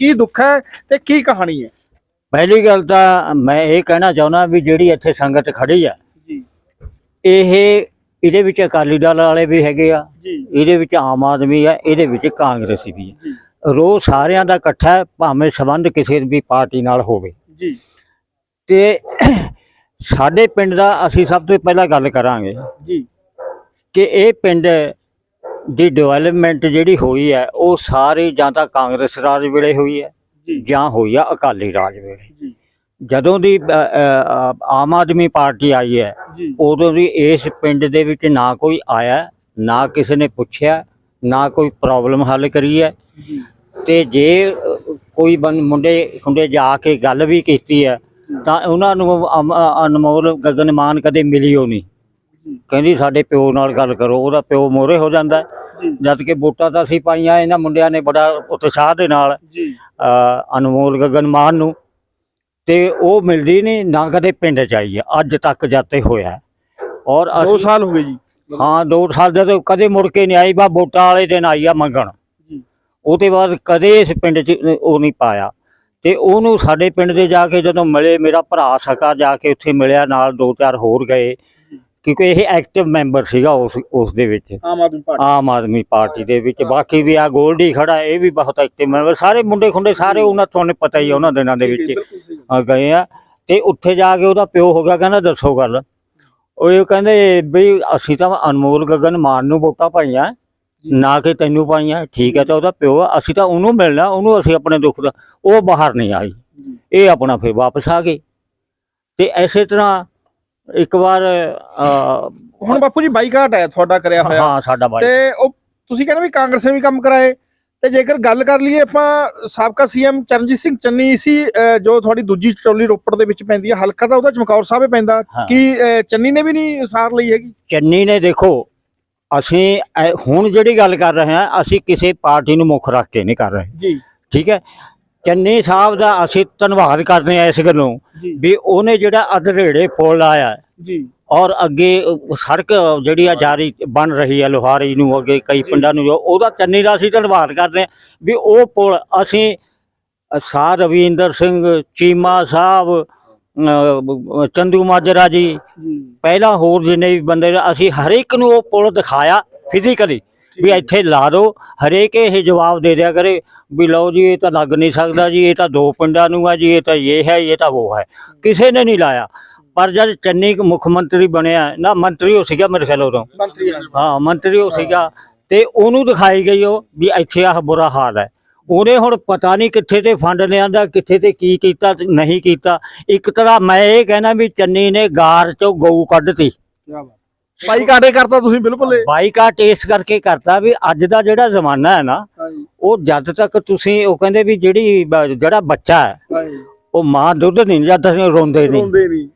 ਕੀ ਦੁੱਖ ਹੈ ਤੇ ਕੀ ਕਹਾਣੀ ਹੈ? ਪਹਿਲੀ ਗੱਲ ਤਾਂ ਮੈਂ ਇਹ ਕਹਿਣਾ ਚਾਹੁੰਦਾ ਵੀ ਜਿਹੜੀ ਇੱਥੇ ਸੰਗਤ ਖੜੀ ਆ ਜੀ। ਇਹ ਇਹਦੇ ਵਿੱਚ ਅਕਾਲੀ ਦਲ ਵਾਲੇ ਵੀ ਹੈਗੇ ਆ ਜੀ। ਇਹਦੇ ਵਿੱਚ ਆਮ ਆਦਮੀ ਆ ਇਹਦੇ ਵਿੱਚ ਕਾਂਗਰਸੀ ਵੀ ਆ। ਰੋ ਸਾਰਿਆਂ ਦਾ ਇਕੱਠਾ ਭਾਵੇਂ ਸੰਬੰਧ ਕਿਸੇ ਵੀ ਪਾਰਟੀ ਨਾਲ ਹੋਵੇ। ਜੀ। ਤੇ ਸਾਡੇ ਪਿੰਡ ਦਾ ਅਸੀਂ ਸਭ ਤੋਂ ਪਹਿਲਾਂ ਗੱਲ ਕਰਾਂਗੇ ਜੀ। ਕਿ ਇਹ ਪਿੰਡ ਦੀ ਡਿਵੈਲਪਮੈਂਟ ਜਿਹੜੀ ਹੋਈ ਹੈ ਉਹ ਸਾਰੀ ਜਾਂ ਤਾਂ ਕਾਂਗਰਸ ਰਾਜ ਵੇਲੇ ਹੋਈ ਹੈ ਜੀ। ਹੋਈ ਆ ਅਕਾਲੀ ਰਾਜ ਵੇਲੇ। ਜਦੋਂ ਦੀ ਆਮ ਆਦਮੀ ਪਾਰਟੀ ਆਈ ਹੈ ਉਦੋਂ ਦੀ ਇਸ ਪਿੰਡ ਦੇ ਵਿੱਚ ਨਾ ਕੋਈ ਆਇਆ ਨਾ ਕਿਸੇ ਨੇ ਪੁੱਛਿਆ ਨਾ ਕੋਈ ਪ੍ਰੋਬਲਮ ਹੱਲ ਕਰੀ ਹੈ। ਤੇ ਜੇ ਕੋਈ ਬੰ ਮੁੰਡੇ ਖੁੰਡੇ ਜਾ ਕੇ ਗੱਲ ਵੀ ਕੀਤੀ ਹੈ ਤਾਂ ਉਹਨਾਂ ਨੂੰ ਅਨਮੋਲ ਗਗਨਮਾਨ ਕਦੇ ਮਿਲੀ ਹੋ ਨਹੀਂ। ਕਹਿੰਦੀ ਸਾਡੇ ਪਿਓ ਨਾਲ ਗੱਲ ਕਰੋ ਉਹਦਾ ਪਿਓ ਮੋਰੇ ਹੋ ਜਾਂਦਾ ਜਦ ਕਿ ਵੋਟਾਂ ਤਾਂ ਅਸੀਂ ਪਾਈਆਂ ਇਹਨਾਂ ਮੁੰਡਿਆਂ ਨੇ ਬੜਾ ਉਤਸ਼ਾਹ ਦੇ ਨਾਲ ਅਨਮੋਲ ਗਗਨਮਾਨ ਨੂੰ। ਤੇ ਉਹ ਮਿਲਦੀ ਨਹੀਂ ਨਾ ਕਦੇ ਪਿੰਡ ਚ ਆਈ ਹੈ ਅੱਜ ਤੱਕ ਜਾਤੇ ਹੋਇਆ। ਔਰ 2 ਅਸੀਂ ਸਾਲ ਹੋ ਗਏ ਜੀ। ਹਾਂ ਦੋ ਸਾਲ ਜਦੋਂ ਕਦੇ ਮੁੜ ਕੇ ਨਹੀਂ ਆਈ ਬਾ ਵੋਟਾਂ ਵਾਲੇ ਦਿਨ ਆਈ ਆ ਮੰਗਣ। ਉਹਦੇ ਬਾਅਦ ਕਦੇ ਇਸ ਪਿੰਡ 'ਚ ਉਹ ਨਹੀਂ ਪਾਇਆ। ਤੇ ਉਹਨੂੰ ਸਾਡੇ ਪਿੰਡ ਦੇ ਜਾ ਕੇ ਜਦੋਂ ਮਿਲੇ ਮੇਰਾ ਭਰਾ ਸਕਾ ਜਾ ਕੇ ਉੱਥੇ ਮਿਲਿਆ ਨਾਲ ਦੋ ਚਾਰ ਹੋਰ ਗਏ। ਕਿਉਂਕਿ ਇਹ ਐਕਟਿਵ ਮੈਂਬਰ ਸੀਗਾ ਉਸ ਉਸ ਦੇ ਵਿੱਚ। ਆਮ ਆਦਮੀ ਪਾਰਟੀ। ਆਮ ਆਦਮੀ ਪਾਰਟੀ ਦੇ ਵਿੱਚ। ਬਾਕੀ ਵੀ ਆ ਗੋਲਡੀ ਖੜਾ ਇਹ ਵੀ ਬਹੁਤ ਐਕਟਿਵ ਮੈਂਬਰ ਸਾਰੇ ਮੁੰਡੇ ਖੁੰਡੇ ਸਾਰੇ ਉਹਨਾਂ ਤੁਹਾਨੂੰ ਪਤਾ ਹੀ ਆ ਉਹਨਾਂ ਦਿਨਾਂ ਦੇ ਵਿੱਚ। ਆ ਗਏ ਆ। ਤੇ ਉੱਥੇ ਜਾ ਕੇ ਉਹਦਾ ਪਿਓ ਹੋ ਗਿਆ ਕਹਿੰਦਾ ਦੱਸੋ ਗੱਲ। ਉਹ ਇਹ ਕਹਿੰਦੇ ਵੀ ਅਸੀਂ ਤਾਂ ਅਨਮੋਲ ਗਗਨ ਮਾਨ ਨੂੰ ਵੋਟਾਂ ਪਾਈਆਂ ਨਾ ਕਿ ਤੈਨੂੰ ਪਾਈਆਂ। ਠੀਕ ਹੈ ਤਾਂ ਉਹਦਾ ਪਿਓ ਆ। ਅਸੀਂ ਤਾਂ ਉਹਨੂੰ ਮਿਲਣਾ ਉਹਨੂੰ ਅਸੀਂ ਆਪਣੇ ਦੁੱਖ ਦਾ ਉਹ ਬਾਹਰ ਨਹੀਂ ਆਈ। ਇਹ ਆਪਣਾ ਫਿਰ ਵਾਪਸ ਆ ਗਈ ਤੇ ਐਸੇ ਤਰ੍ਹਾਂ ਇੱਕ ਵਾਰ ਹੁਣ ਬਾਪੂ ਜੀ ਬਾਈਕਾਟ ਹੈ ਤੁਹਾਡਾ ਕਰਿਆ ਹੋਇਆ। ਹਾਂ ਸਾਡਾ ਬਾਈ ਤੇ ਉਹ ਤੁਸੀਂ ਕਹਿੰਦੇ ਵੀ ਕਾਂਗਰਸ ਨੇ ਵੀ ਕੰਮ ਕਰਾਏ। ਤੇ ਜੇਕਰ ਗੱਲ ਕਰ ਲਈਏ ਆਪਾਂ ਸਾਬਕਾ ਸੀਐਮ ਚਰਨਜੀਤ ਸਿੰਘ ਚੰਨੀ ਸੀ ਅਹ, ਜੋ ਤੁਹਾਡੀ ਦੂਜੀ ਟੋਲੀ ਰੋਪੜ ਦੇ ਵਿੱਚ ਪੈਂਦੀ ਹੈ ਹਲਕਾ ਤਾਂ ਉਹਦਾ ਚਮਕੌਰ ਸਾਹਿਬ ਹੀ ਪੈਂਦਾ। ਹਾਂ। ਕੀ ਅਹ, ਚੰਨੀ ਨੇ ਵੀ ਨਹੀਂ ਸਾਰ ਲਈ ਹੈਗੀ? ਚੰਨੀ ਨੇ ਦੇਖੋ ਅਸੀਂ ਐ- ਹੁਣ ਜਿਹੜੀ ਗੱਲ ਕਰ ਰਹੇ ਹਾਂ ਅਸੀਂ ਕਿਸੇ ਪਾਰਟੀ ਨੂੰ ਮੁੱਖ ਰੱਖ ਕੇ ਨਹੀਂ ਕਰ ਰਹੇ। ਜੀ। ਠੀਕ ਹੈ? ਚੰਨੀ ਸਾਹਿਬ ਦਾ ਅਸੀਂ ਧੰਨਵਾਦ ਕਰਦੇ ਹਾਂ ਇਸ ਗੱਲੋਂ ਵੀ ਉਹਨੇ ਜਿਹੜਾ ਅਧਰੇੜੇ ਪੁਲ ਲਾਇਆ ਜੀ। ਔਰ ਅੱਗੇ ਸੜਕ ਜਿਹੜੀ ਆ ਜਾਰੀ ਬਣ ਰਹੀ ਹੈ ਲੋਹਾਰੀ ਨੂੰ ਅੱਗੇ ਕਈ ਪਿੰਡਾਂ ਨੂੰ ਉਹਦਾ ਚੰਨੀ ਦਾ ਅਸੀਂ ਧੰਨਵਾਦ ਕਰਦੇ ਹਾਂ ਵੀ ਉਹ ਪੁਲ ਅਸੀਂ ਸਾਹ ਰਵਿੰਦਰ ਸਿੰਘ ਚੀਮਾ ਸਾਹਿਬ ਚੰਦੂ ਮਾਜਰਾ ਜੀ ਪਹਿਲਾਂ ਹੋਰ ਜਿੰਨੇ ਵੀ ਬੰਦੇ ਅਸੀਂ ਹਰ ਇੱਕ ਨੂੰ ਉਹ ਪੁਲ ਦਿਖਾਇਆ ਫਿਜ਼ੀਕਲੀ ਵੀ ਇੱਥੇ ਲਾ ਦਿਓ। ਹਰੇਕ ਇਹ ਜਵਾਬ ਦੇ ਦਿਆ ਕਰੇ ਵੀ ਲਓ ਜੀ ਇਹ ਤਾਂ ਲੱਗ ਨਹੀਂ ਸਕਦਾ ਜੀ ਇਹ ਤਾਂ ਦੋ ਪਿੰਡਾਂ ਨੂੰ ਆ ਜੀ ਇਹ ਤਾਂ ਇਹ ਹੈ ਇਹ ਤਾਂ ਉਹ ਹੈ। ਕਿਸੇ ਨੇ ਨਹੀਂ ਲਾਇਆ। ਪਰ ਜਦ ਚੰਨੀ ਮੁੱਖ ਮੰਤਰੀ ਬਣਿਆ ਨਾ ਮੰਤਰੀ ਉਹ ਸੀਗਾ ਮੇਰੇ ਖਿਆਲ ਉਦੋਂ। ਹਾਂ ਮੰਤਰੀ ਉਹ ਸੀਗਾ। ਤੇ ਉਹਨੂੰ ਦਿਖਾਈ ਗਈ ਉਹ ਵੀ ਇੱਥੇ ਆਹ ਬੁਰਾ ਹਾਲ ਹੈ। ਉਹਨੇ ਹੁਣ ਪਤਾ ਨਹੀਂ ਕਿੱਥੇ ਤੇ ਫੰਡ ਲਿਆਂਦਾ ਕਿੱਥੇ ਤੇ ਕੀ ਕੀਤਾ ਨਹੀਂ ਕੀਤਾ। ਇੱਕ ਤਰ੍ਹਾਂ ਮੈਂ ਇਹ ਕਹਿਣਾ ਵੀ ਚੰਨੀ ਨੇ ਗਾਰ ਚੋਂ ਗਊ ਕੱਢਤੀ। ਬਾਈਕਾਟ ਹੀ ਕਰਤਾ ਤੁਸੀਂ? ਬਿਲਕੁਲ ਇਹ। ਬਾਈਕਾਟ ਇਸ ਕਰਕੇ ਕਰਤਾ ਵੀ ਅੱਜ ਦਾ ਜਿਹੜਾ ਜ਼ਮਾਨਾ ਹੈ ਨਾ ਹਾਂਜੀ। ਉਹ ਜਦ ਤੱਕ ਤੁਸੀਂ ਉਹ ਕਹਿੰਦੇ ਵੀ ਜਿਹੜੀ ਬ- ਜਿਹੜਾ ਬੱਚਾ ਹੈ ਹਾਂਜੀ। ਉਹ ਮਾਂ ਦੁੱਧ ਨਹੀਂ ਜਦ ਤੱਕ ਰੋਂਦੇ ਨਹੀਂ। ਰੋਂਦੇ ਨਹੀਂ।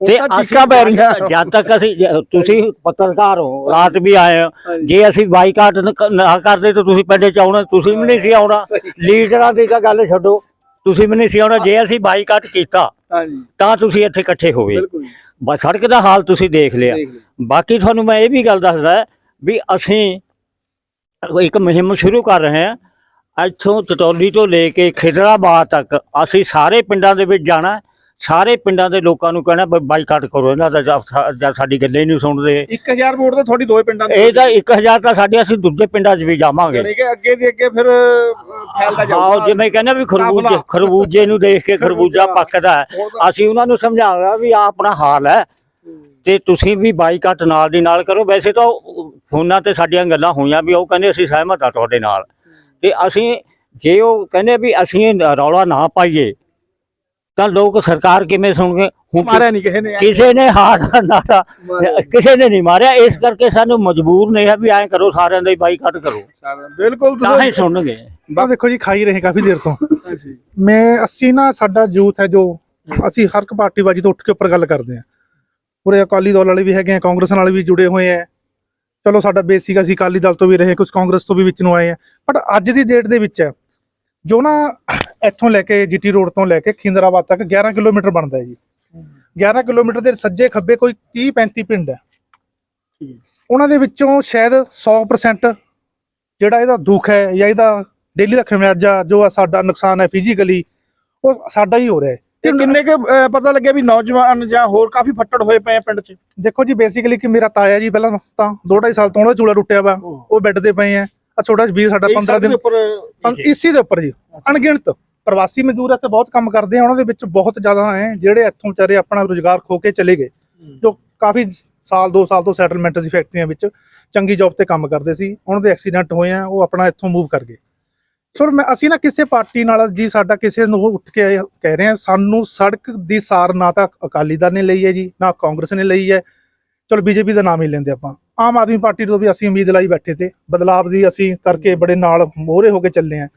ਤੇ ਚੀਕਾਂ ਅਸੀਂ ਪੈ ਰਹੀਆਂ। ਜਦ ਤੱਕ ਅਸੀਂ ਜ- ਤੁਸੀਂ ਪੱਤਰਕਾਰ ਹੋ ਰਾਤ ਵੀ ਆਏ ਹੋ ਹਾਂਜੀ। ਜੇ ਅਸੀਂ ਬਾਈਕਾਟ ਨ- ਕ- ਨਾ ਕਰਦੇ ਤਾਂ ਤੁਸੀਂ ਪਿੰਡ ਚ ਆਉਣਾ ਤੁਸੀਂ ਵੀ ਨਹੀਂ ਸੀ ਆਉਣਾ। ਲੀਡਰਾਂ ਦੀ ਤਾਂ ਗੱਲ ਛੱਡੋ ਤੁਸੀਂ ਵੀ ਨਹੀਂ ਸੀ ਆਉਣਾ ਜੇ ਅਸੀਂ ਬਾਈਕਾਟ ਕੀਤਾ ਹਾਂਜੀ। ਤਾਂ ਤੁਸੀਂ ਇੱਥੇ ਇਕੱਠੇ ਹੋਵੇ ਬਿਲਕੁਲ। ਬਸ ਸੜਕ ਦਾ ਹਾਲ ਤੁਸੀਂ ਦੇਖ ਲਿਆ। ਦੇਖ। ਬਾਕੀ ਤੁਹਾਨੂੰ ਮੈਂ ਇਹ ਵੀ ਗੱਲ ਦੱਸਦਾ ਵੀ ਅਸੀਂ ਇੱਕ ਮੁਹਿੰਮ ਸ਼ੁਰੂ ਕਰ ਰਹੇ ਹਾਂ। ਇੱਥੋਂ ਚਟੌਲੀ ਤੋਂ ਲੈ ਕੇ ਖਿਦਰਾਬਾਦ ਤੱਕ ਅਸੀਂ ਸਾਰੇ ਪਿੰਡਾਂ ਦੇ ਵਿੱਚ ਜਾਣਾ। ਸਾਰੇ ਪਿੰਡਾਂ ਦੇ ਲੋਕਾਂ ਨੂੰ ਕਹਿਣਾ ਬਾਈਕਾਟ ਕਰੋ ਇਹਨਾਂ ਦਾ ਜਾਂ ਸਾਡੀ ਗੱਲੇ ਹੀ ਨਹੀਂ ਸੁਣਦੇ। 1000 ਵੋਟ ਤਾਂ ਤੁਹਾਡੀ ਦੋਏ ਪਿੰਡਾਂ ਇਹ ਤਾਂ 1000 ਤਾਂ ਸਾਡੇ ਅਸੀਂ ਦੂਜੇ ਪਿੰਡਾਂ 'ਚ ਵੀ ਜਾਵਾਂਗੇ। ਯਾਨੀ ਕਿ ਅੱਗੇ ਦੀ ਅੱਗੇ ਫਿਰ ਫੈਲਦਾ ਹਾਂ ਜਾਊਗਾ ਜਿਵੇਂ ਕਹਿੰਦੇ ਵੀ ਖਰਬੂਜੇ। ਖਰਬੂਜੇ ਨੂੰ ਦੇਖ ਕੇ ਖਰਬੂਜਾ। ਪੱਕਦਾ ਹੈ। ਅਸੀਂ ਉਹਨਾਂ ਨੂੰ ਸਮਝਾਉਂਦਾ ਵੀ ਆ ਆਪਣਾ ਹਾਲ ਹੈ। ਤੇ ਤੁਸੀਂ ਵੀ ਬਾਈਕਾਟ ਨਾਲ ਦੀ ਨਾਲ ਕਰੋ। ਵੈਸੇ ਤਾਂ ਫੋਨਾਂ ਤੇ ਸਾਡੀਆਂ ਗੱਲਾਂ ਹੋਈਆਂ ਵੀ ਉਹ ਕਹਿੰਦੇ ਅਸੀਂ ਸਹਿਮਤ ਆ ਤੁਹਾਡੇ ਨਾਲ। ਤੇ ਅਸੀਂ ਜੇ ਉਹ ਕਹਿੰਦੇ ਵੀ ਅਸੀਂ ਰੌਲਾ ਨਾ ਪਾਈਏ ਤਾਂ ਲੋਕ ਸਰਕਾਰ ਕਿਵੇਂ ਸੁਣਗੇ ਹੁਣ ਮਾਰਿਆ ਨਹੀਂ ਕਿਸੇ ਨੇ ਕਿਸੇ ਨੇ ਹਾਰ ਨਾਰਾ ਕਿਸੇ ਨੇ ਨਹੀਂ ਮਾਰਿਆ। ਇਸ ਕਰਕੇ ਸਾਨੂੰ ਮਜਬੂਰ ਨਹੀਂ ਹੈ ਵੀ ਐਂ ਕਰੋ ਸਾਰਿਆਂ ਦਾ ਹੀ ਬਾਈਕਾਟ ਕਰੋ। ਬਿਲਕੁਲ ਤਾਂ ਹੀ ਸੁਣਨਗੇ। ਆ ਦੇਖੋ ਜੀ ਖਾਈ ਰਹੇ ਕਾਫੀ ਦੇਰ ਤੋਂ। ਮੈਂ ਅਸੀਂ ਨਾ ਸਾਡਾ ਯੂਥ ਹੈ ਜੋ ਅਸੀਂ ਹਰ ਇੱਕ ਪਾਰਟੀ ਬਾਜੀ ਤੋਂ ਉੱਠ ਕੇ ਉੱਪਰ ਗੱਲ ਕਰਦੇ ਆ ਪੂਰੇ ਅਕਾਲੀ ਦਲ ਵਾਲੇ ਵੀ ਹੈਗੇ ਆ ਕਾਂਗਰਸ ਨਾਲ ਵੀ ਜੁੜੇ ਹੋਏ ਆ। ਚਲੋ ਸਾਡਾ ਬੇਸਿਕ ਅਸੀਂ ਅਕਾਲੀ ਦਲ ਤੋਂ ਵੀ ਰਹੇ ਕੁਝ ਕਾਂਗਰਸ ਤੋਂ ਵੀ ਵਿੱਚ ਨੂੰ ਆਏ ਆ ਬਟ ਅੱਜ ਦੀ ਡੇਟ ਦੇ ਵਿੱਚ ਜੋ ਨਾ ਇੱਥੋਂ ਲੈ ਕੇ ਜੀਟੀ ਰੋਡ ਤੋਂ ਲੈ ਕੇ ਖਿੰਦਰਾਬਾਦ ਤੱਕ 11 ਕਿਲੋਮੀਟਰ ਬਣਦਾ ਹੈ ਜੀ। 11 ਕਿਲੋਮੀਟਰ ਦੇ ਸੱਜੇ ਖੱਬੇ ਕੋਈ 30 35 ਪਿੰਡ ਹੈ। ਉਹਨਾਂ ਦੇ ਵਿੱਚੋਂ ਸ਼ਾਇਦ 100% ਜਿਹੜਾ ਇਹਦਾ ਦੁੱਖ ਹੈ ਜਾਂ ਇਹਦਾ ਡੇਲੀ ਦਾ ਖਮਿਆਜਾ ਜੋ ਆ ਸਾਡਾ ਨੁਕਸਾਨ ਹੈ ਫਿਜ਼ੀਕਲੀ ਉਹ ਸਾਡਾ ਹੀ ਹੋ ਰਿਹਾ ਹੈ। ਇਹ ਕਿੰਨੇ ਕੁ ਪਤਾ ਲੱਗਿਆ ਵੀ ਨੌਜਵਾਨ ਜਾਂ ਹੋਰ ਕਾਫੀ ਫੱਟੜ ਹੋਏ ਪਏ ਆ ਪਿੰਡ 'ਚ? ਦੇਖੋ ਜੀ ਬੇਸਿਕਲੀ ਕਿ ਮੇਰਾ ਤਾਇਆ ਜੀ ਪਹਿਲਾਂ ਤਾਂ ਦੋ ਢਾਈ ਸਾਲ ਤੋਂ ਉਹਦਾ ਚੂੜਾ ਟੁੱਟਿਆ ਵਾ ਉਹ ਬੈੱਡ ਤੇ ਪਏ ਆ। ਆ ਛੋਟਾ ਵੀਰ ਸਾਡਾ 15 ਦਿਨ ਇਸੀ ਦੇ ਉੱਪਰ ਜੀ ਅਣਗਿਣਤ। ਪ੍ਰਵਾਸੀ ਮਜ਼ਦੂਰ ਇੱਥੇ ਬਹੁਤ ਕੰਮ ਕਰਦੇ ਆ ਉਹਨਾਂ ਦੇ ਵਿੱਚ ਬਹੁਤ ਜ਼ਿਆਦਾ ਹੈ ਜਿਹੜੇ ਇੱਥੋਂ ਵਿਚਾਰੇ ਆਪਣਾ ਰੋਜ਼ਗਾਰ ਖੋ ਕੇ ਚਲੇ ਗਏ ਜੋ ਕਾਫੀ ਸਾਲ 2 ਸਾਲ ਤੋਂ ਸੈਟਲਮੈਂਟ ਸੀ ਫੈਕਟਰੀਆਂ ਵਿੱਚ ਚੰਗੀ ਜੌਬ ਤੇ ਕੰਮ ਕਰਦੇ ਸੀ ਉਹਨਾਂ ਦੇ ਐਕਸੀਡੈਂਟ ਹੋਏ ਆ ਉਹ ਆਪਣਾ ਇੱਥੋਂ ਮੂਵ ਕਰ ਗਏ। ਸੋ ਮੈਂ ਅਸੀਂ ਨਾ ਕਿਸੇ ਪਾਰਟੀ ਨਾਲ ਜੀ ਸਾਡਾ ਕਿਸੇ ਨੂੰ ਉੱਠ ਕੇ ਕਹਿ ਰਹੇ ਆ ਸਾਨੂੰ ਸੜਕ ਦੀ ਸਾਰ ਨਾ ਤਾਂ ਅਕਾਲੀ ਦਲ ਨੇ ਲਈ ਹੈ ਜੀ ਨਾ ਕਾਂਗਰਸ ਨੇ ਲਈ ਹੈ। ਚਲੋ ਬੀਜੇਪੀ ਦਾ ਨਾਮ ਹੀ ਲੈਂਦੇ ਆਪਾਂ। ਆਮ ਆਦਮੀ ਪਾਰਟੀ ਤੋਂ ਵੀ ਅਸੀਂ ਉਮੀਦ ਲਾਈ ਬੈਠੇ ਤੇ ਬਦਲਾਵ ਦੀ ਅਸੀਂ ਕਰਕੇ ਬੜੇ ਨਾਲ ਮੋਹਰੇ ਹੋ ਕੇ ਚੱਲੇ ਆ।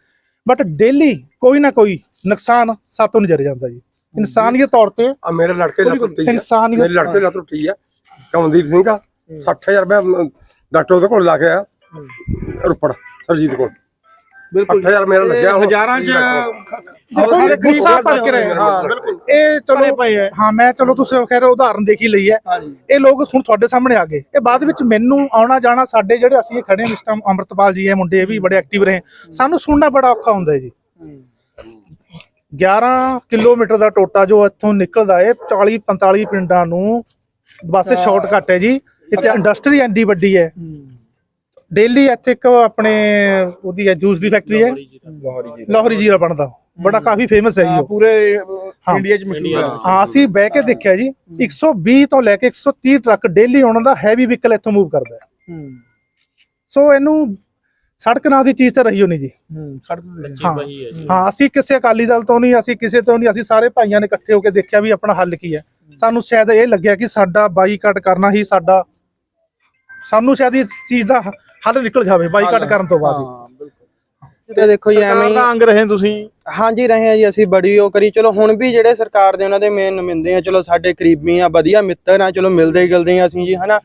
ਬਟ ਡੇਲੀ ਕੋਈ ਨਾ ਕੋਈ ਨੁਕਸਾਨ ਸਾਤੋਂ ਨਜ਼ਰ ਜਾਂਦਾ ਜੀ। ਇਨਸਾਨੀਅਤ ਤੌਰ ਤੇ ਆ ਮੇਰੇ ਲੜਕੇ ਦੀ ਲੱਤ ਟੁੱਟੀ ਹੈ ਇਨਸਾਨੀਅਤ ਮੇਰੇ ਲੜਕੇ ਦੀ ਲੱਤ ਟੁੱਟੀ ਹੈ ਕਮਲਦੀਪ ਸਿੰਘ ਆ। 60000 ਰੁਪਏ ਡਾਕਟਰ ਉਹਦੇ ਕੋਲ ਲਾ ਕੇ ਆਇਆ। ਰੁਪੜ ਸਰਜੀਤ ਕੋਲ। ਬਿਲਕੁਲ 60000 ਮੇਰਾ ਲੱਗਿਆ ਹਜ਼ਾਰਾਂ 'ਚ ਸਾਰੇ ਗਰੀਬ ਸਾਹਿਬ ਭਰ ਕੇ ਰਹੇ ਹਾਂ, ਬਿਲਕੁਲ। ਇਹ ਚਲੋ ਚਲੋ ਪਏ ਹੈ ਹਾਂ ਮੈਂ ਚਲੋ ਤੁਸੀਂ ਉਹ ਕਹਿ ਰਹੇ ਹੋ ਉਦਾਹਰਨ ਦੇਖੀ ਲਈ ਹੈ। ਇਹ ਲੋਕ ਹੁਣ ਤੁਹਾਡੇ ਸਾਹਮਣੇ ਆ ਗਏ। ਇਹ ਬਾਅਦ ਵਿੱਚ ਮੈਨੂੰ ਆਉਣਾ ਜਾਣਾ ਸਾਡੇ ਜਿਹੜੇ ਅਸੀਂ ਖੜੇ ਹਾਂ ਇਸ ਟਾਈਮ ਅੰਮ੍ਰਿਤਪਾਲ ਜੀ ਇਹ ਮੁੰਡੇ ਇਹ ਵੀ ਬੜੇ ਐਕਟਿਵ ਰਹੇ। ਸਾਨੂੰ ਸੁਣਨਾ ਬੜਾ ਔਖਾ ਹੁੰਦਾ ਹੈ ਜੀ। 11 ਕਿਲੋਮੀਟਰ ਦਾ ਟੋਟਾ ਜੋ ਇੱਥੋਂ ਨਿਕਲਦਾ ਹੈ 40 45 ਪਿੰਡਾਂ ਨੂੰ ਬਸ ਸ਼ਾਰਟਕਟ ਹੈ ਜੀ। ਇੱਥੇ ਇੰਡਸਟਰੀ ਐਂਡੀ ਵੱਡੀ ਹੈ। ਡੇਲੀ ਇੱਥੇ ਇੱਕ ਆਪਣੇ ਉਹਦੀ ਹੈ ਜੂਸ ਦੀ ਫੈਕਟਰੀ ਹੈ। ਲਾਹੌਰੀ ਜੀਰਾ। ਬਣਦਾ। ਬੜਾ ਕਾਫੀ ਫੇਮਸ ਹੈ ਜੀ ਉਹ। ਪੂਰੇ। ਇੰਡੀਆ 'ਚ ਮਸ਼ਹੂਰ ਹੈ। ਹਾਂ ਅਸੀਂ ਬਹਿ ਕੇ ਦੇਖਿਆ ਜੀ। 120 ਤੋਂ ਲੈ ਕੇ 130 ਟਰੱਕ ਡੇਲੀ ਉਹਨਾਂ ਦਾ ਹੈਵੀ ਵਹੀਕਲ ਇੱਥੋਂ ਮੂਵ ਕਰਦਾ ਹੈ। ਸੋ ਇਹਨੂੰ ਸੜਕ ਨਾਂ ਦੀ ਚੀਜ਼ ਤਾਂ ਰਹੀ ਹੋਣੀ ਜੀ। ਸੜਕ ਹਾਂ। ਅਸੀਂ ਕਿਸੇ ਅਕਾਲੀ ਦਲ ਤੋਂ ਨਹੀਂ ਅਸੀਂ ਕਿਸੇ ਤੋਂ ਨਹੀਂ ਅਸੀਂ ਸਾਰੇ ਭਾਈਆਂ ਨੇ ਇਕੱਠੇ ਹੋ ਕੇ ਦੇਖਿਆ ਵੀ ਆਪਣਾ ਹੱਲ ਕੀ ਹੈ। ਸਾਨੂੰ ਸ਼ਾਇਦ ਇਹ ਲੱਗਿਆ ਕਿ ਸਾਡਾ ਬਾਈਕਾਟ ਕਰਨਾ ਹੀ ਸਾਡਾ ਸਾਨੂੰ ਸ਼ਾਇਦ ਇਸ ਚੀਜ਼ ਦਾ ਹੱਲ ਨਿਕਲ ਜਾਵੇ ਬਾਈਕਾਟ ਕਰਨ ਤੋਂ ਬਾਅਦ ਹੀ। ਹਾਂ ਬਿਲਕੁਲ। ਤੇ ਦੇਖੋ ਜੀ ਸਰਕਾਰ ਐਵੇਂ ਦਾ ਹੀ ਅੰਗ ਰਹੇ ਤੁਸੀਂ? ਹਾਂਜੀ ਰਹੇ ਆ ਜੀ ਅਸੀਂ ਬੜੀ ਉਹ ਕਰੀ। ਚਲੋ ਹੁਣ ਵੀ ਜਿਹੜੇ ਸਰਕਾਰ ਦੇ ਉਹਨਾਂ ਦੇ ਮੇਨ ਨੁਮਾਇੰਦੇ ਆ ਚਲੋ ਸਾਡੇ ਕਰੀਬੀ ਆ ਵਧੀਆ ਮਿੱਤਰ ਆ ਚਲੋ ਮਿਲਦੇ ਗਿਲਦੇ ਆ ਅਸੀਂ ਜੀ ਹਨਾ?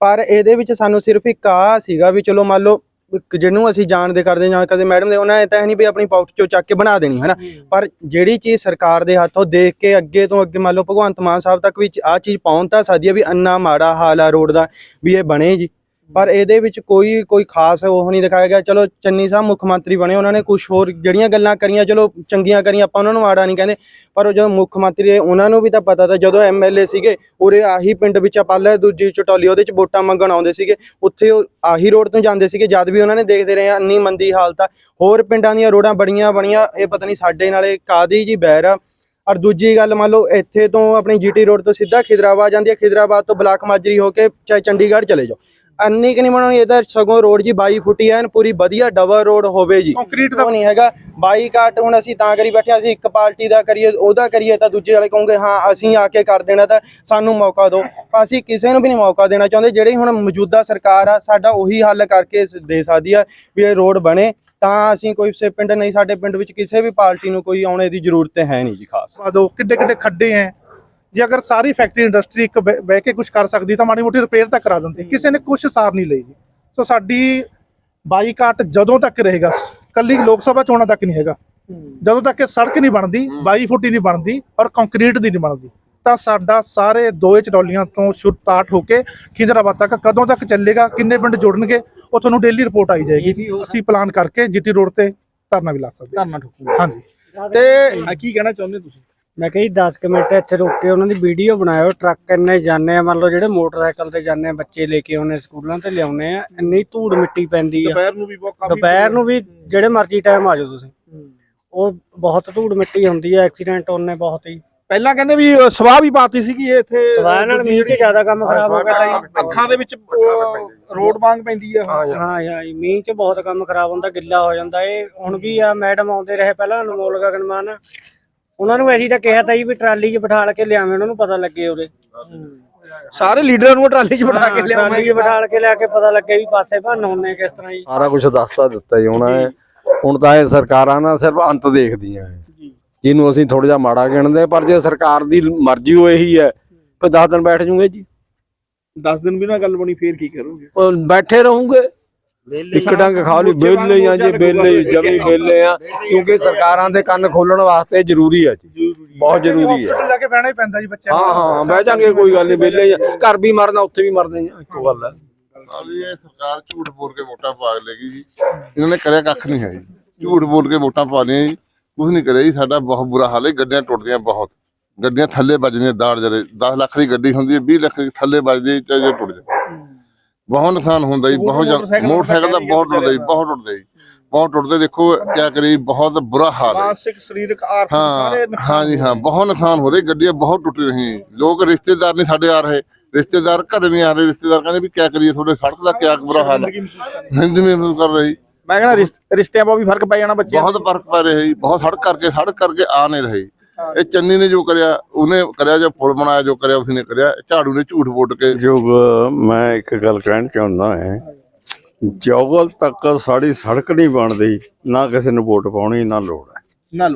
ਪਰ ਇਹਦੇ ਵਿੱਚ ਸਾਨੂੰ ਸਿਰਫ ਇੱਕ ਆ ਸੀਗਾ ਵੀ ਚਲੋ ਮੰਨ ਲਓ ਇੱਕ ਜਿਹਨੂੰ ਅਸੀਂ ਜਾਣਦੇ ਕਰਦੇ ਜਾਂ ਕਦੇ ਮੈਡਮ ਦੇ ਉਹਨਾਂ ਨੇ ਤਾਂ ਇਹ ਨਹੀਂ ਵੀ ਆਪਣੀ ਪਾਕਟ ਚੋਂ ਚੱਕ ਕੇ ਬਣਾ ਦੇਣੀ ਹਨਾ? ਪਰ ਜਿਹੜੀ ਚੀਜ਼ ਸਰਕਾਰ ਦੇ ਹੱਥੋਂ ਦੇਖ ਕੇ ਅੱਗੇ ਤੋਂ ਅੱਗੇ ਮੰਨ ਲਓ ਭਗਵੰਤ ਮਾਨ ਸਾਹਿਬ ਤੱਕ ਵੀ ਆ ਚੀਜ਼ ਪਹੁੰਚ ਤਾਂ ਸਕਦੀ ਹੈ ਵੀ ਅੰਨਾ ਮਾੜਾ ਹਾਲ ਆ ਰੋਡ ਦਾ ਵੀ ਇਹ ਬਣੇ ਜੀ। ਪਰ ਇਹਦੇ ਵਿੱਚ ਕੋਈ ਕੋਈ ਖਾਸ ਉਹ ਨਹੀਂ ਦਿਖਾਇਆ ਗਿਆ। ਚਲੋ ਚੰਨੀ ਸਾਹਿਬ ਮੁੱਖ ਮੰਤਰੀ ਬਣੇ ਉਹਨਾਂ ਨੇ ਕੁਝ ਹੋਰ ਜਿਹੜੀਆਂ ਗੱਲਾਂ ਕਰੀਆਂ ਚਲੋ ਚੰਗੀਆਂ ਕਰੀਆਂ ਆਪਾਂ ਉਹਨਾਂ ਨੂੰ ਮਾੜਾ ਨਹੀਂ ਕਹਿੰਦੇ। ਪਰ ਉਹ ਜਦੋਂ ਮੁੱਖ ਮੰਤਰੀ ਰਹੇ, ਉਹਨਾਂ ਨੂੰ ਵੀ ਤਾਂ ਪਤਾ ਤਾਂ ਜਦੋਂ ਐਮਐਲਏ ਸੀਗੇ ਉਰੇ ਆਹੀ ਪਿੰਡ ਵਿੱਚ ਪਾਲੇ ਦੂਜੀ ਚਟੋਲੀ ਉਹਦੇ ਚ ਵੋਟਾਂ ਮੰਗਣ ਆਉਂਦੇ ਸੀਗੇ। ਉੱਥੇ ਉਹ ਆਹੀ ਰੋਡ ਤੋਂ ਜਾਂਦੇ ਸੀਗੇ ਜਦ ਵੀ ਉਹਨਾਂ ਨੇ ਦੇਖਦੇ ਰਹੇ ਆ ਇੰਨੀ ਮੰਦੀ ਹਾਲਤ ਆ। ਹੋਰ ਪਿੰਡਾਂ ਦੀਆਂ ਰੋਡਾਂ ਬੜੀਆਂ ਬਣੀਆਂ ਇਹ ਪਤਾ ਨਹੀਂ ਸਾਡੇ ਨਾਲੇ ਕਾਦੀ ਜੀ ਬਹਿਰ ਆ। ਔਰ ਦੂਜੀ ਗੱਲ ਮੰਨ ਲਓ ਇੱਥੇ ਤੋਂ ਆਪਣੀ ਜੀਟੀ ਰੋਡ ਤੋਂ ਸਿੱਧਾ ਖਿਦਰਾਬਾਦ ਜਾਂਦੀ ਹੈ ਖਿਦਰਾਬਾਦ ਤੋਂ ਬਲਾਕ ਮਾਜਰੀ ਹੋ ਕੇ ਚਾਹੇ ਚੰਡੀਗੜ੍ਹ ਚਲੇ ਜਾਓ। ਅੰਨੀ ਕਿ ਨਹੀਂ ਬਣਾਉਣੀ ਇਹ ਤਾਂ ਸਗੋਂ ਰੋਡ ਜੀ 22 ਫੁੱਟੀ ਐਨ ਪੂਰੀ ਵਧੀਆ ਡਬਲ ਰੋਡ ਹੋਵੇ ਜੀ। ਕੰਕਰੀਟ ਦਾ ਨਹੀਂ ਹੈਗਾ। ਬਾਈ ਕਾਟ ਹੁਣ ਅਸੀਂ ਤਾਂ ਕਰੀ ਬੈਠੇ ਅਸੀਂ ਇੱਕ ਪਾਰਟੀ ਦਾ ਕਰੀਏ ਉਹਦਾ ਕਰੀਏ ਤਾਂ ਦੂਜੇ ਵਾਲੇ ਕਹੋਗੇ ਹਾਂ ਅਸੀਂ ਆ ਕੇ ਕਰ ਦੇਣਾ ਤਾਂ ਸਾਨੂੰ ਮੌਕਾ ਦਿਓ। ਅਸੀਂ ਕਿਸੇ ਨੂੰ ਵੀ ਨਹੀਂ ਮੌਕਾ ਦੇਣਾ ਚਾਹੁੰਦੇ ਜਿਹੜੀ ਹੁਣ ਮੌਜੂਦਾ ਸਰਕਾਰ ਆ ਸਾਡਾ ਉਹੀ ਹੱਲ ਕਰਕੇ ਦੇ ਸਕਦੀ ਆ ਵੀ ਇਹ ਰੋਡ ਬਣੇ। ਤਾਂ ਅਸੀਂ ਕੋਈ ਸੇ ਪਿੰਡ ਨਹੀਂ ਸਾਡੇ ਪਿੰਡ ਵਿੱਚ ਕਿਸੇ ਵੀ ਪਾਰਟੀ ਨੂੰ ਕੋਈ ਆਉਣੇ ਦੀ ਜ਼ਰੂਰਤ ਹੈ ਨਹੀਂ ਜੀ ਖਾਸ। ਕਿੱਡੇ ਕਿੱਡੇ ਖੱਡੇ ਐ। ਜੇ ਅਗਰ ਸਾਰੀ ਫੈਕਟਰੀ ਇੰਡਸਟਰੀ ਇੱਕ ਬਹਿ ਬਹਿ ਕੇ ਕੁਝ ਕਰ ਸਕਦੀ ਤਾਂ ਮਾੜੀ ਮੋਟੀ ਰਿਪੇਅਰ ਤਾਂ ਕਰਾ ਦਿੰਦੇ। ਕਿਸੇ ਨੇ ਕੁਝ ਸਾਰ ਨਹੀਂ ਲਈ ਜੀ। ਸੋ ਸਾਡੀ ਬਾਈਕਾਟ ਜਦੋਂ ਤੱਕ ਰਹੇਗਾ ਕੱਲੀ ਲੋਕ ਸਭਾ ਚੋਣਾਂ ਤੱਕ ਨਹੀਂ ਹੈਗਾ। ਜਦੋਂ ਤੱਕ ਇਹ ਸੜਕ ਨਹੀਂ ਬਣਦੀ 22 ਫੁੱਟੀ ਨਹੀਂ ਬਣਦੀ ਔਰ ਕੰਕਰੀਟ ਦੀ ਨਹੀਂ ਬਣਦੀ ਤਾਂ ਸਾਡਾ ਸਾਰੇ ਦੋਏ ਚਟੋਲੀਆਂ ਤੋਂ ਸਟਾਰਟ ਹੋ ਕੇ ਖਿਦਰਾਬਾਦ ਤੱਕ ਕਦੋਂ ਤੱਕ ਚੱਲੇਗਾ ਕਿੰਨੇ ਪਿੰਡ ਜੁੜਨਗੇ ਉਹ ਤੁਹਾਨੂੰ ਡੇਲੀ ਰਿਪੋਰਟ ਆਈ ਜਾਏਗੀ। ਅਸੀਂ ਪਲਾਨ ਕਰਕੇ ਜੀਟੀ ਰੋਡ ਤੇ ਧਰਨਾ ਵੀ ਲਾ ਸਕਦੇ ਹਾਂ। ਧਰਨਾ ਠੋਕੂ ਹਾਂਜੀ। ਤੇ ਕੀ ਕਹਿਣਾ ਚਾਹੁੰਦੇ ਤੁਸੀਂ? ਮੈਂ ਕਹੀ 10 ਕੁ ਮਿੰਟ ਇੱਥੇ ਰੁਕ ਕੇ ਉਹਨਾਂ ਦੀ ਵੀਡੀਓ ਬਣਾਇਓ ਟਰੱਕ ਇੰਨੇ ਜਾਂਦੇ ਆ ਮੰਨ ਲਓ ਜਿਹੜੇ ਮੋਟਰਸਾਈਕਲ ਤੇ ਜਾਂਦੇ ਆ ਬੱਚੇ ਲੈ ਕੇ ਆਉਣੇ ਸਕੂਲਾਂ ਤੇ ਲਿਆਉਣੇ ਆ ਇੰਨੀ ਧੂੜ ਮਿੱਟੀ ਪੈਂਦੀ ਆ। ਦੁਪਹਿਰ ਨੂੰ ਵੀ ਬਹੁਤ ਕਾਫੀ ਦੁਪਹਿਰ ਨੂੰ ਵੀ ਜਿਹੜੇ ਮਰਜ਼ੀ ਟਾਈਮ ਆ ਜਾਓ ਤੁਸੀਂ। ਉਹ ਬਹੁਤ ਧੂੜ ਮਿੱਟੀ ਹੁੰਦੀ ਆ ਐਕਸੀਡੈਂਟ ਹੋਣੇ ਬਹੁਤ ਹੀ। ਪਹਿਲਾਂ ਕਹਿੰਦੇ ਵੀ ਸਵਾਹ ਵੀ ਪਾਤੀ ਸੀਗੀ ਇਹ ਇੱਥੇ। ਸਵਾਹ ਨਾਲ ਮੀਂਹ 'ਚ ਜ਼ਿਆਦਾ ਕੰਮ ਖਰਾਬ ਹੋ ਗਿਆ ਤਾਂ ਜੀ। ਅੱਖਾਂ ਦੇ ਵਿੱਚ ਰੋਡ ਵਾਂਗ ਪੈਂਦੀ ਆ। ਹਾਂ ਹਾਂ ਮੀਂਹ 'ਚ ਬਹੁਤ ਕੰਮ ਖਰਾਬ ਹੁੰਦਾ ਗਿੱਲਾ ਹੋ ਜਾਂਦਾ। ਇਹ ਹੁਣ ਵੀ ਆ ਮੈਡਮ ਆਉਂਦੇ ਰਹੇ ਪਹਿਲਾਂ ਅਨਮੋਲ ਗਗਨਮਾਨ ਉਹਨਾਂ ਨੂੰ ਅਸੀਂ ਤਾਂ ਕਿਹਾ ਤਾਂ ਜੀ ਵੀ ਟਰਾਲੀ 'ਚ ਬਿਠਾਲ ਕੇ ਲਿਆਵੇਂ ਉਹਨਾਂ ਨੂੰ ਪਤਾ ਲੱਗੇ ਉਹਦੇ ਸਾਰੇ ਲੀਡਰਾਂ ਨੂੰ ਟਰਾਲੀ 'ਚ ਬਿਠਾ ਕੇ ਟਰਾਲੀ ਲਿਆਵਾਂਗੇ 'ਚ ਬਿਠਾਲ ਕੇ ਲਿਆ ਕੇ ਪਤਾ ਲੱਗੇ ਵੀ ਪਾਸੇ ਭੰਨ ਹੁੰਨੇ ਕਿਸ ਤਰ੍ਹਾਂ ਜੀ ਸਾਰਾ ਕੁਝ ਦੱਸਤਾ ਦਿੱਤਾ ਜੀ ਹੁਣ ਇਹ ਹੁਣ ਤਾਂ ਇਹ ਸਰਕਾਰਾਂ ਨਾ ਸਿਰਫ ਅੰਤ ਦੇਖਦੀਆਂ ਹੈ ਜਿਹਨੂੰ ਅਸੀਂ ਥੋੜਾ ਜਿਹਾ ਮਾੜਾ ਗਿਣਦੇ ਪਰ ਜੇ ਸਰਕਾਰ ਦੀ ਮਰਜ਼ੀ ਉਹ ਇਹੀ ਹੈ ਫਿਰ 10 ਦਿਨ ਬੈਠ ਜੂਗੇ ਜੀ। 10 ਦਿਨ ਵੀ ਨਾ ਗੱਲ ਬਣੀ ਫੇਰ ਕੀ ਕਰੋਗੇ? ਉਹ ਬੈਠੇ ਰਹੋਗੇ। ਇੱਕ ਡੰਗ ਖਾ ਲਈ ਵਿਹਲੇ ਆ ਜੀ ਹੀ, ਜਮੀ ਵਿਹਲੇ ਆ ਕਿਉਂਕਿ ਸਰਕਾਰਾਂ ਦੇ ਕੰਨ ਖੋਲਣ ਵਾਸਤੇ ਜ਼ਰੂਰੀ ਹੈ ਜੀ। ਬਹੁਤ ਜ਼ਰੂਰੀ ਹੈ ਲੈ ਕੇ ਬਹਿਣਾ ਹੀ ਪੈਂਦਾ ਜੀ ਬੱਚਿਆਂ ਹਾਂ ਹਾਂ ਬਹਿ ਜਾਾਂਗੇ ਕੋਈ ਗੱਲ ਨਹੀਂ ਆ। ਘਰ ਵੀ ਮਰਨਾ ਉੱਥੇ ਵੀ ਮਰਦੇ ਆ ਇੱਕੋ ਗੱਲ ਹੈ ਨਾਲ ਇਹ ਸਰਕਾਰ ਝੂਠ ਬੋਲ ਕੇ ਵੋਟਾਂ ਪਾ ਲੇਗੀ ਜੀ। ਇਹਨਾਂ ਨੇ ਕਰਿਆ ਕੱਖ ਨਹੀਂ ਹੈ ਜੀ। ਝੂਠ ਬੋਲ ਕੇ ਵੋਟਾਂ ਪਾ ਲਈਆਂ ਜੀ। ਕੁਝ ਨਹੀਂ ਕਰਿਆ ਜੀ ਸਾਡਾ ਬਹੁਤ ਬੁਰਾ ਹਾਲ ਹੈ ਗੱਡੀਆਂ ਟੁੱਟਦੀਆਂ ਬਹੁਤ। ਗੱਡੀਆਂ ਥੱਲੇ ਵੱਜਦੀਆਂ ਦਾੜ ਜਰੇ 10 ਲੱਖ ਦੀ ਗੱਡੀ ਹੁੰਦੀ ਹੈ 20 ਲੱਖ ਦੀ ਥੱਲੇ ਵੱਜਦੀ ਚਾਹੇ ਜੇ ਟੁੱਟ ਜਾਏ। ਬਹੁਤ ਨੁਕਸਾਨ ਹੁੰਦਾ ਜੀ ਬਹੁਤ ਜ਼ਿਆਦਾ ਮੋਟਰਸਾਈਕਲ ਦਾ ਬਹੁਤ ਟੁੱਟਦਾ ਜੀ ਬਹੁਤ ਟੁੱਟਦਾ ਜੀ। ਬਹੁਤ ਟੁੱਟਦੇ ਦੇਖੋ ਕਿਆ ਕਰੀ ਬਹੁਤ ਬੁਰਾ ਹਾਲ ਹੈ ਮਾਨਸਿਕ ਸਰੀਰਕ ਆਰਥਿਕ ਹਾਂ ਸਾਰੇ ਨੁਕਸਾਨ ਹਾਂ ਜੀ ਹਾਂ ਬਹੁਤ ਨੁਕਸਾਨ ਹੋ ਰਿਹਾ ਗੱਡੀਆਂ ਬਹੁਤ ਟੁੱਟ ਰਹੀਆਂ ਲੋਕ ਰਿਸ਼ਤੇਦਾਰ ਨਹੀਂ ਸਾਡੇ ਆ ਰਹੇ ਰਿਸ਼ਤੇਦਾਰ ਘਰ ਨਹੀਂ ਆ ਰਹੇ ਰਿਸ਼ਤੇਦਾਰ ਕਹਿੰਦੇ ਵੀ ਕਿਆ ਕਰੀਏ ਤੁਹਾਡੇ ਸੜਕ ਦਾ ਕਿਆ ਬੁਰਾ ਹਾਲ ਹੈ। ਜ਼ਿੰਦਗੀ ਮਹਿਸੂਸ ਮਹਿਸੂਸ ਕਰ ਰਹੀ ਮੈਂ ਕਹਿੰਦਾ ਰਿਸ਼ਤ- ਰਿਸ਼ਤਿਆਂ 'ਪਾ ਵੀ ਫ਼ਰਕ ਪੈ ਜਾਣਾ ਬੱਚਿਆਂ ਬਹੁਤ ਫ਼ਰਕ ਪੈ ਰਿਹਾ ਜੀ ਬਹੁਤ ਸੜਕ ਕਰਕੇ ਸੜਕ ਕਰਕੇ ਆ ਨਹੀਂ ਰਹੀ। ਇਹ ਚੰਨੀ ਨੇ ਜੋ ਕਰਿਆ ਉਹਨੇ ਕਰਿਆ ਜੋ ਪੁਲ ਬਣਾਇਆ ਜੋ ਕਰਿਆ ਉਸਨੇ ਕਰਿਆ। ਝਾੜੂ ਨੇ ਝੂਠ ਬੋਲ ਕੇ। ਜੋਗ ਮੈਂ ਇੱਕ ਗੱਲ ਕਹਿਣਾ ਚਾਹੁੰਦਾ ਹਾਂ। ਜੋਗਲ ਤੱਕ ਸਾਡੀ ਸੜਕ ਨਹੀਂ ਬਣਦੀ ਨਾ ਕਿਸੇ ਨੂੰ ਵੋਟ ਪਾਉਣੀ ਨਾ ਲੋੜ ਹੈ। ਨਾ